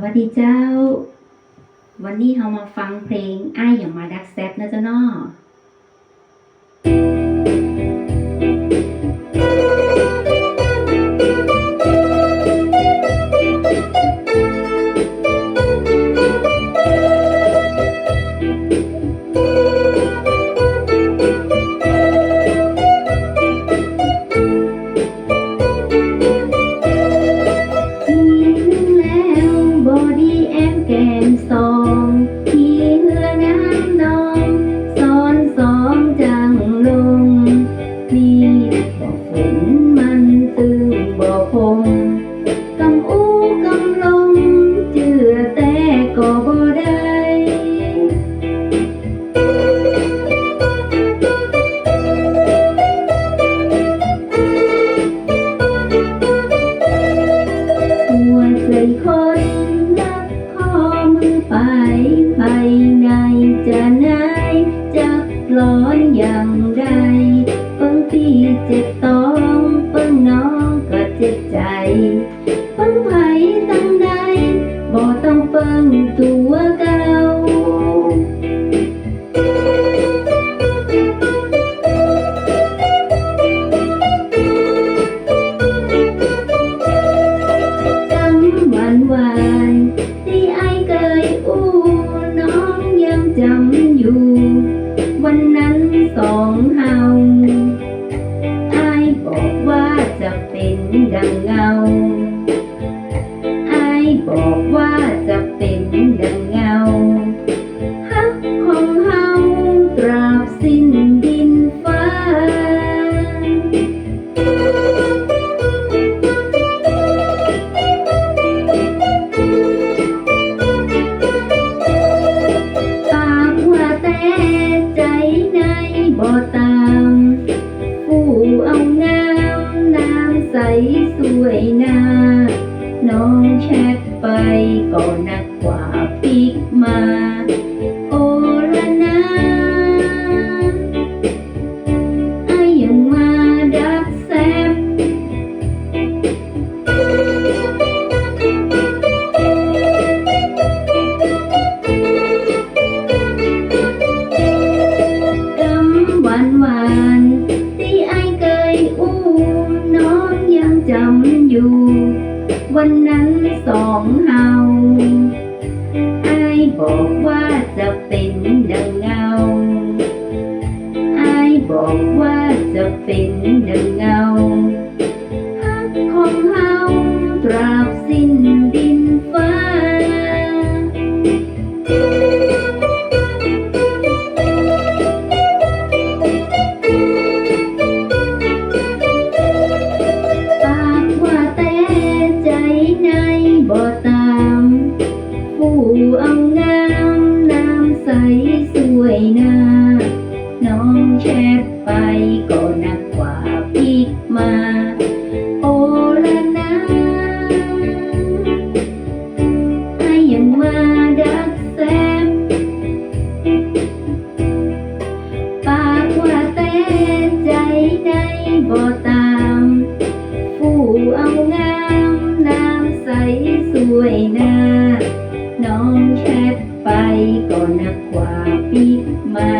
วัสดีเจ้า วันนี้เรามาฟังเพลง อ้ายอย่างมาดักแซบนะเจ้าเนา เจ็บต้องเปิ้งน้องก็เจ็บใจเปิ้งไผตั้งใดบ่ต้องเปิ้งตัว บอกว่าจะเป็นดังเงาฮักของเฮาตราบสิ้นดินฟ้า ปากว่าแต่ใจในบ่ตามผู้เอางามน้ำใสสวยนา น้องแชท ไปก็นัก สองเฮาไอายบอกว่าจ ไปก็นักกว่าพิกมา โอละนะให้ยังมาดักแซมปากว่าแต่ใจในบ่ตามผู้เอางามน้ำใสสวยนาน้องแชทไปก็นักกว่าปิกมา